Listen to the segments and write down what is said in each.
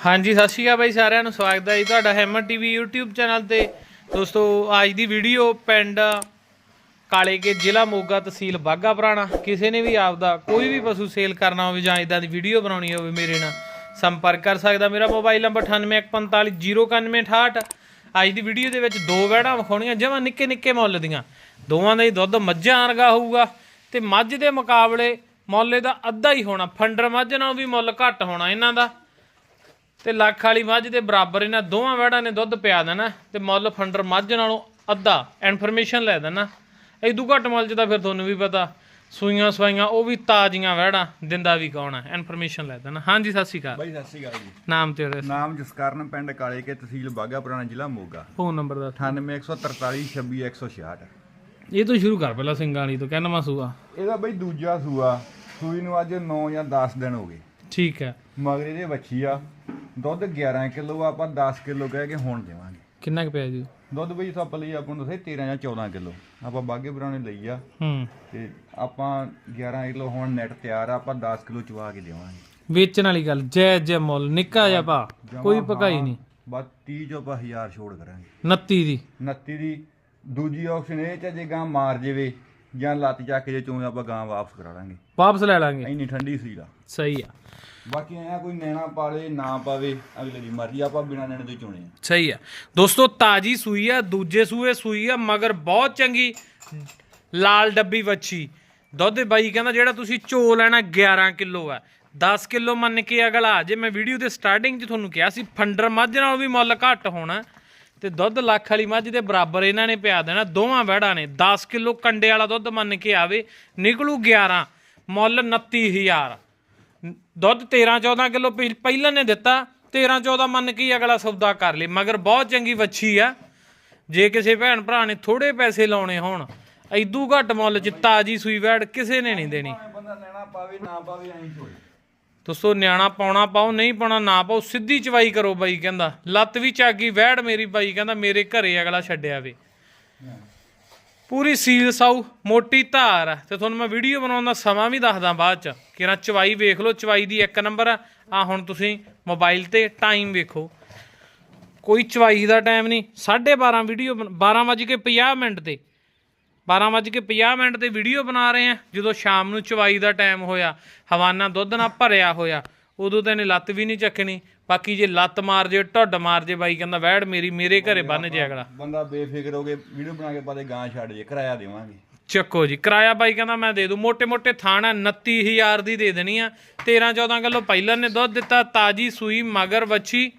ਹਾਂਜੀ, ਸਤਿ ਸ਼੍ਰੀ ਅਕਾਲ ਬਾਈ ਸਾਰਿਆਂ ਨੂੰ, ਸਵਾਗਤ ਹੈ ਜੀ ਤੁਹਾਡਾ ਹੈਮਰ ਟੀਵੀ YouTube ਚੈਨਲ ਤੇ। ਦੋਸਤੋ, ਅੱਜ ਦੀ ਵੀਡੀਓ ਪਿੰਡ ਕਾਲੇ ਕੇ ਜ਼ਿਲ੍ਹਾ ਮੋਗਾ ਤਹਿਸੀਲ ਬਾਗਾ ਪੁਰਾਣਾ। ਕਿਸੇ ਨੇ ਵੀ ਆਪਦਾ ਕੋਈ ਵੀ ਪਸ਼ੂ ਸੇਲ ਕਰਨਾ ਹੋਵੇ ਜਾਂ ਇਦਾਂ ਦੀ ਵੀਡੀਓ ਬਣਾਉਣੀ ਹੋਵੇ ਮੇਰੇ ਨਾਲ, ਸੰਪਰਕ ਕਰ ਸਕਦਾ। ਮੇਰਾ ਮੋਬਾਈਲ ਨੰਬਰ 9845099168 ਅੱਜ ਦੀ ਵੀਡੀਓ ਦੇ ਵਿੱਚ ਦੋ ਵਹਿੜਾਂ ਵਿਖਾਉਣੀਆਂ, ਜਮਾਂ ਨਿੱਕੇ ਨਿੱਕੇ ਮੁੱਲ ਦੀਆਂ। ਦੋਵਾਂ ਦਾ ਹੀ ਦੁੱਧ ਮੱਝਾਂ ਵਰਗਾ ਹੋਊਗਾ ਤੇ ਮੱਝ ਦੇ ਮੁਕਾਬਲੇ ਮੁੱਲੇ ਦਾ ਅੱਧਾ ਹੀ ਹੋਣਾ। ਫੰਡਰ ਮੱਝ ਨਾਲੋਂ ਵੀ ਮੁੱਲ ਘੱਟ ਹੋਣਾ ਇਹਨਾਂ ਦਾ। ਤੇ ਲੱਖ ਵਾਲੀ ਮੱਝ ਦੇ ਬਰਾਬਰ ਇਹਨਾਂ ਦੋਵਾਂ ਵਹਿੜਾਂ ਨੇ ਦੁੱਧ ਪਿਆ ਦੇਣਾ ਤੇ ਮੁੱਲ ਫੰਡਰ ਮੱਝ ਨਾਲੋਂ ਅੱਧਾ ਇਨਫੋਰਮੇਸ਼ਨ ਲੈ ਦੇਣਾ। ਇਦੋਂ ਘੱਟ ਮੁੱਲ 'ਚ ਤਾਂ ਫਿਰ ਤੁਹਾਨੂੰ ਵੀ ਪਤਾ ਸੂਈਆਂ ਸਵਾਈਆਂ ਉਹ ਵੀ ਤਾਜ਼ੀਆਂ ਵਹਿੜਾਂ ਦਿੰਦਾ ਵੀ ਕੌਣ ਹੈ ਇਨਫੋਰਮੇਸ਼ਨ ਲੈ ਦੇਣਾ। ਹਾਂਜੀ ਸਤਿ ਸ਼੍ਰੀ ਅਕਾਲ। ਬਾਈ ਸਤਿ ਸ਼੍ਰੀ ਅਕਾਲ ਜੀ। ਨਾਮ ਤੇ ਉਹਦਾ। ਨਾਮ ਜਸਕਰਨ ਪਿੰਡ ਕਾਲੇ ਕੇ ਤਹਿਸੀਲ ਬਾਗਾ ਪੁਰਾਣਾ ਜ਼ਿਲ੍ਹਾ ਮੋਗਾ। ਫੋਨ ਨੰਬਰ ਦਾ 9814326166 ਇਹ ਤੋਂ ਸ਼ੁਰੂ ਕਰ ਪਹਿਲਾਂ ਸਿੰਘਾਂ ਵਾਲੀ ਤੋਂ ਕਹਿਣਾ ਸੂਆ। ਇਹਦਾ ਬਈ ਦੂਜਾ ਸੂਆ ਸੂਈ ਨੂੰ ਅੱਜ 9 ਜਾਂ 10 ਦਿਨ ਹੋ ਗਏ। ਠੀਕ ਹੈ। ਮਗਰ ਇਹਦੇ ਵੱਛੀ ਆ। ਦੁੱਧ 11 ਕਿਲੋ ਆਪਾਂ 10 ਕਿਲੋ ਕਹਿ ਕੇ ਹੁਣ ਦੇਵਾਂਗੇ। ਕਿੰਨਾ ਕੁ ਪਿਆ ਜੀ? ਦੁੱਧ ਬਈ ਸੱਪ ਲਈ ਆਪਾਂ ਨੂੰ ਦੱਸੇ 13 ਜਾਂ 14 ਕਿਲੋ। ਆਪਾਂ ਬਾਗੇ ਪੁਰਾਣੇ ਲਈ ਆ। ਹੂੰ। ਤੇ ਆਪਾਂ 11 ਕਿਲੋ ਹੁਣ ਨੈਟ ਤਿਆਰ ਆ ਆਪਾਂ 10 ਕਿਲੋ ਚਵਾ ਕੇ ਦੇਵਾਂਗੇ। ਵੇਚਣ ਵਾਲੀ ਗੱਲ ਜੈ ਜੈ ਮੁੱਲ ਨਿੱਕਾ ਜਿਹਾ ਭਾ ਕੋਈ ਪਕਾਈ ਨਹੀਂ। ਬਸ 30 ਚੋਂ ਆਪਾਂ 1000 ਛੋੜ ਕਰਾਂਗੇ। 29 ਦੀ। 29 ਦੀ। ਦੂਜੀ ਆਪਸ਼ਨ ਇਹ ਚ ਜੇ ਗਾਂ ਮਾਰ ਜਾਵੇ ਜਾਂ ਲੱਤ ਚੱਕ ਜੇ ਚੋਂ ਆਪਾਂ ਗਾਂ ਵਾਪਸ ਕਰਾ ਲਾਂਗੇ। ਵਾਪਸ ਲੈ ਲਾਂਗੇ। ਇੰਨੀ ਠੰਡੀ ਸੀ ਦਾ ਸਹੀ ਆ। ਬਾਕੀ ਐਂ ਕੋਈ ਨੈਣਾ ਪਾਲੇ ਨਾ ਪਾਵੇ ਅਗਲੇ ਦੀ ਮਰਜ਼ੀ ਆਪਾਂ ਬਿਨਾਂ ਨੈਣੇ ਤੋਂ ਚੁਣੇ ਆ। ਸਹੀ ਆ। ਦੋਸਤੋ ਤਾਜੀ ਸੂਈ ਆ ਦੂਜੇ ਸੂਏ ਸੂਈ ਆ ਮਗਰ ਬਹੁਤ ਚੰਗੀ ਲਾਲ ਡੱਬੀ ਵੱਛੀ। ਦੁੱਧ ਬਾਈ ਕਹਿੰਦਾ ਜਿਹੜਾ ਤੁਸੀਂ ਝੋ ਲੈਣਾ 11 ਕਿਲੋ ਆ। 10 ਕਿਲੋ ਮੰਨ ਕੇ ਅਗਲਾ ਜੇ ਮੈਂ ਵੀਡੀਓ ਦੇ ਸਟਾਰਟਿੰਗ 'ਚ ਤੁਹਾਨੂੰ ਕਿਹਾ ਸੀ ਫੰਡਰ ਮੱਝ ਨਾਲ ਵੀ ਮੁੱਲ ਘੱਟ ਹੋਣਾ ਤੇ ਦੁੱਧ ਲੱਖ ਵਾਲੀ ਮੱਝ ਦੇ ਬਰਾਬਰ ਇਹਨਾਂ ਨੇ ਪਿਆ ਦੇਣਾ, ਦੋਵਾਂ ਵਹਿੜਾਂ ਨੇ। 10 ਕਿਲੋ ਕੰਡੇ ਵਾਲਾ ਦੁੱਧ ਮੰਨ ਕੇ ਆਵੇ, ਨਿਕਲੂ 11 ਮੁੱਲ 29000 ਦੁੱਧ 13 14 ਕਿਲੋ ਪਹਿਲਾਂ ਨੇ ਦਿੱਤਾ 13 14 ਮੰਨ ਕੇ ਅਗਲਾ ਸੌਦਾ ਕਰ ਲੇ। ਮਗਰ ਬਹੁਤ ਚੰਗੀ ਵੱਛੀ ਆ। ਜੇ ਕਿਸੇ ਭੈਣ ਭਰਾ ਨੇ ਥੋੜੇ ਪੈਸੇ ਲਾਉਣੇ ਹੋਣ ਐਦੂ ਘੱਟ ਮੁੱਲ ਚ ਤਾਜੀ ਸੂਈ ਵੈੜ ਕਿਸੇ ਨੇ ਨਹੀਂ ਦੇਣੀ। ਬੰਦਾ ਨੈਣਾ ਪਾਵੇ, ਨਾ ਪਾਵੇ, ਐਂ ਛੋੜੇ ਦੋਸਤੋ ਨਿਆਣਾ ਪਾਉਣਾ ਪਾਓ, ਨਹੀਂ ਪਾਉਣਾ ਨਾ ਪਾਓ, ਸਿੱਧੀ ਚਵਾਈ ਕਰੋ ਬਾਈ, ਕਹਿੰਦਾ। ਲੱਤ ਵੀ ਚਾਗੀ, ਵੈੜ ਮੇਰੀ ਬਾਈ, ਕਹਿੰਦਾ, ਮੇਰੇ ਘਰੇ ਅਗਲਾ ਛੱਡਿਆ ਵੇ। ਪੂਰੀ ਸੀਲ ਸਾਊ, ਮੋਟੀ ਧਾਰ। ਆ ਤੇ ਤੁਹਾਨੂੰ ਮੈਂ ਵੀਡੀਓ ਬਣਾਉਣ ਦਾ ਸਮਾਂ ਵੀ ਦੱਸਦਾ ਬਾਅਦ ਚ ਕਿਰਾਂ ਚਵਾਈ ਵੇਖ ਲਓ, ਚਵਾਈ ਦੀ ਇੱਕ ਨੰਬਰ ਆ। ਆਹ ਹੁਣ ਤੁਸੀਂ ਮੋਬਾਈਲ ਤੇ ਟਾਈਮ ਵੇਖੋ। ਕੋਈ ਚਵਾਈ ਦਾ ਟਾਈਮ ਨਹੀਂ 12:30 ਵੀਡੀਓ 12:50 ਮਿੰਟ ਤੇ। 12:50 ਮਿੰਟ ਤੇ ਵੀਡੀਓ ਬਣਾ ਰਹੇ ਆ ਜਦੋਂ ਸ਼ਾਮ ਨੂੰ ਚਵਾਈ ਦਾ ਟਾਈਮ ਹੋਇਆ ਹਵਾਨਾ ਦੁੱਧ ਨਾਲ ਭਰਿਆ ਹੋਇਆ ਉਦੋਂ ਤਾਂ ਇਹਨੇ ਲੱਤ ਵੀ ਨਹੀਂ ਚੱਕਣੀ। ਬਾਕੀ ਜੇ ਲੱਤ ਮਾਰ ਜੇ ਢੱਡ ਮਾਰ ਜੇ ਬਾਈ ਕਹਿੰਦਾ ਵੈੜ ਮੇਰੀ ਮੇਰੇ ਘਰੇ ਬੰਨ ਜੇ ਅਗਲਾ ਬੰਦਾ ਬੇਫਿਕਰ ਹੋ ਕੇ ਵੀਡੀਓ ਬਣਾ ਕੇ ਬਾਦੇ ਗਾਂ ਛੱਡ ਜੇ ਕਿਰਾਇਆ ਦੇਵਾਂਗੇ। ਚੱਕੋ ਜੀ ਕਿਰਾਇਆ ਬਾਈ ਕਹਿੰਦਾ ਮੈਂ ਦੇ ਦੂ। ਮੋਟੇ ਮੋਟੇ ਥਾਣਾ 29000 ਦੀ ਦੇ ਦੇਣੀ ਆ। 13 14 ਕਿਲੋ ਪਹਿਲਾਂ ਨੇ ਦੁੱਧ ਦਿੱਤਾ ਤਾਜੀ ਸੂਈ ਮਗਰ ਵੱਛੀ।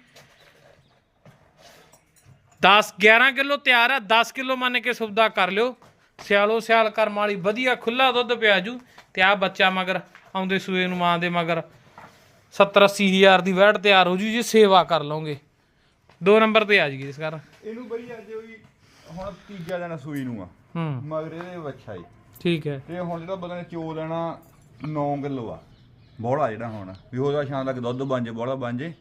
10 11 ਕਿਲੋ ਤਿਆਰ ਆ 10 ਕਿਲੋ ਮੰਨ ਕੇ ਸੁਬਦਾ ਕਰ ਲਿਓ। ਸਿਆਲੋ ਸਿਆਲ ਕਰਮ ਵਾਲੀ ਵਧੀਆ ਖੁੱਲਾ ਦੁੱਧ ਪਿਆ ਜੂ ਤੇ ਆ ਬੱਚਾ ਮਗਰ ਆਉਂਦੇ ਸੂਏ ਨੂੰ ਮਾਂ ਦੇ ਮਗਰ 70 80 ਹਜ਼ਾਰ ਦੀ ਵੈੜ ਤਿਆਰ ਹੋ ਜੂ ਜੇ ਸੇਵਾ ਕਰ ਲਓਗੇ। ਦੋ ਨੰਬਰ ਤੇ ਆ ਜੀ ਇਸ ਕਰ ਇਹਨੂੰ ਬਈ ਅੱਜ ਵੀ ਹੁਣ ਤੀਜਾ ਦਿਨ ਸੂਈ ਨੂੰ ਆ। ਹੂੰ। ਮਗਰ ਇਹਦੇ ਵੱਛਾ ਹੀ ਠੀਕ ਹੈ। ਤੇ ਹੁਣ ਜਿਹੜਾ ਬੰਦੇ ਨੇ ਚੋ ਲੈਣਾ 9 ਕਿਲੋ ਆ। ਬੋੜਾ ਜਿਹੜਾ ਹੁਣ ਵੀ ਉਹਦਾ ਸ਼ਾਮ ਤੱਕ ਦੁੱਧ ਬਣ ਜੇ ਬੋੜਾ ਬਣ ਜੇ।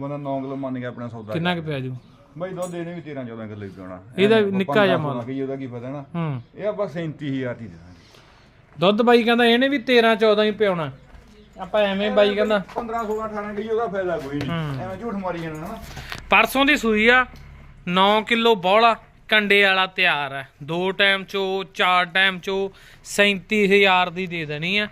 ਬੰਦਾ 9 ਕਿਲੋ ਮੰਨ ਕੇ ਆਪਣਾ ਸੌਦਾ ਕਿੰਨਾ ਕੁ ਪਿਆ ਜੂ? ਬਈ ਦੁੱਧ ਇਹਨੇ ਵੀ 13 14 ਕਿਲੋ ਹੀ ਪਿਆਉਣਾ। ਇਹਦਾ ਨਿੱਕਾ ਜਿਹਾ ਮੁੱਲ। ਕੀ ਉਹਦਾ ਕੀ ਪਤਾ ਨਾ? ਹੂੰ। ਇਹ ਆਪਾਂ 37000 ਦੀ ਦੇ ਦਾਂਗੇ। ਦੁੱਧ ਬਾਈ ਕਹਿੰਦਾ ਇਹਨੇ ਵੀ 13 14 ਹੀ ਪਿਆਉਣਾ। ਆਪਾਂ ਐਵੇਂ ਬਾਈ ਕਹਿੰਦਾ। 15 16 18 ਕਿਲੋ ਉਹਦਾ ਫਾਇਦਾ ਕੋਈ ਨਹੀਂ। ਐਵੇਂ ਝੂਠ ਮਾਰੀ ਜਾਣਾ ਨਾ। ਪਰਸੋਂ ਦੀ ਸੂਈ ਆ 9 ਕਿਲੋ ਬੋਲਾ ਕੰਡੇ ਵਾਲਾ ਤਿਆਰ ਹੈ ਦੋ ਟਾਈਮ ਚੋ ਚਾਰ ਟਾਈਮ ਚੋ 37000 ਦੀ ਦੇ ਦੇਣੀ ਆ।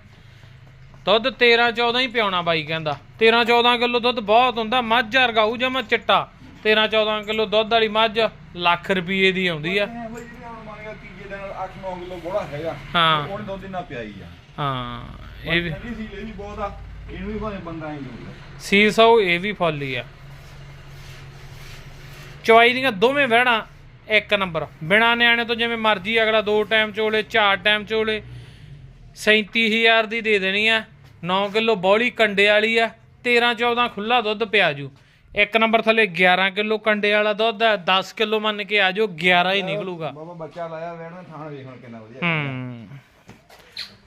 ਦੁੱਧ 13 14 ਹੀ ਪਿਆਉਣਾ ਬਾਈ ਕਹਿੰਦਾ। 13 14 ਕਿਲੋ ਦੁੱਧ ਬਹੁਤ ਹੁੰਦਾ ਮੱਝ ਵਰਗਾਊ ਜਮਾ ਚਿੱਟਾ। 13 14 ਕਿਲੋ ਦੁੱਧ ਵਾਲੀ ਮੱਝ ਲੱਖ ਰੁਪਏ ਦੀ ਆਉਂਦੀ ਆ। ਬਈ ਜਿਹੜਾ ਹੁਣ ਮੰਨ ਗਿਆ ਤੀਜੇ ਦਿਨ 8 9 ਕਿਲੋ ਬੋੜਾ ਹੈਗਾ ਹਾਂ। ਉਹਨੇ ਦੁੱਧ ਇੰਨਾ ਪਿਆਈ ਆ। ਹਾਂ ਇਹ ਵੀ ਠੰਡੀ ਸੀ ਇਹ ਵੀ ਬਹੁਤ ਆ ਇਹਨੂੰ ਵੀ ਭਾਵੇਂ ਬੰਦਾ ਹੀ ਦਊਗਾ ਸੀ ਸੌ ਇਹ ਵੀ ਫੁੱਲ ਆ। ਚਵਾਈ ਦੀਆਂ ਦੋਵੇਂ ਵਹਿਣਾ ਇੱਕ ਨੰਬਰ। ਬਿਨਾ ਨਿਆਣੇ ਤੋਂ ਜਿਵੇਂ ਮਰਜ਼ੀ ਅਗਲਾ ਦੋ ਟਾਈਮ ਚੋਲੇ ਚਾਰ ਟਾਈਮ ਚੋਲੇ 37000 ਦੀ ਦੇ ਦੇਣੀ ਆ। 9 ਕਿਲੋ ਬੌਲੀ ਕੰਡੇ ਵਾਲੀ ਆ 13 14 ਖੁੱਲਾ ਦੁੱਧ ਪਿਆ ਜੂ। ਇੱਕ ਨੰਬਰ ਥੱਲੇ 11 ਕਿਲੋ ਕੰਡੇ ਵਾਲਾ ਦੁੱਧ ਆ 10 ਕਿਲੋ ਮੰਨ ਕੇ ਆ ਜਾਓ 11 ਹੀ ਨਿਕਲੂਗਾ। ਬਾਬਾ ਬੱਚਾ ਲਾਇਆ ਵੇੜਨ ਥਾਣ ਵੇਖ ਹੁਣ ਕਿੰਨਾ ਵਧੀਆ ਹੂੰ।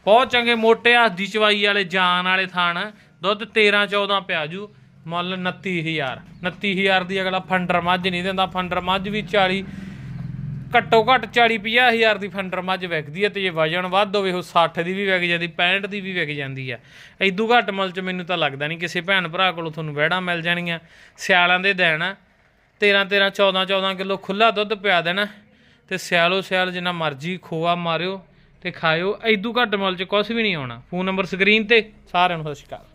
ਬਹੁਤ ਚੰਗੇ ਮੋٹے ਹੱਥ ਦੀ ਚਵਾਈ ਵਾਲੇ ਜਾਨ ਵਾਲੇ ਥਾਣ। ਦੁੱਧ 13 14 ਪਿਆ ਜੂ ਮੁੱਲ 29000 29000 ਦੀ ਅਗਲਾ ਫੰਡਰ ਮੱਝ ਨਹੀਂ ਦਿੰਦਾ ਫੰਡਰ ਮੱਝ ਵੀ 40 ਘੱਟੋ ਘੱਟ 40 50 ਹਜ਼ਾਰ ਦੀ ਫੰਡਰ ਮੱਝ ਵਿਕਦੀ ਹੈ ਤੇ ਜੇ ਵਜਨ ਵੱਧ ਹੋਵੇ, ਉਹ 60 ਦੀ ਵੀ ਵਿਕ ਜਾਂਦੀ 65 ਦੀ ਵੀ ਵਿਕ ਜਾਂਦੀ ਹੈ। ਐਦੂ ਘੱਟ ਮੁੱਲ ਚ ਮੈਨੂੰ ਤਾਂ ਲੱਗਦਾ ਨਹੀਂ ਕਿਸੇ ਭੈਣ ਭਰਾ ਕੋਲੋਂ ਤੁਹਾਨੂੰ ਵਹਿੜਾਂ ਮਿਲ ਜਾਣਗੀਆਂ ਸਿਆਲਾਂ ਦੇ ਦਿਨ ਆ 13 13 14 14 ਕਿਲੋ ਖੁੱਲਾ ਦੁੱਧ ਪਿਆ ਦੇਣਾ, ਤੇ ਸਿਆਲੋ ਸਿਆਲ ਜਿੰਨਾ ਮਰਜ਼ੀ ਖੋਆ ਮਾਰਿਓ ਤੇ ਖਾਇਓ। ਐਦੂ ਘੱਟ ਮੁੱਲ ਚ ਕੁਝ ਵੀ ਨਹੀਂ ਆਉਣਾ ਫੋਨ ਨੰਬਰ ਸਕਰੀਨ ਤੇ, ਸਾਰਿਆਂ ਨੂੰ ਸਤਿ ਸ਼੍ਰੀ ਅਕਾਲ।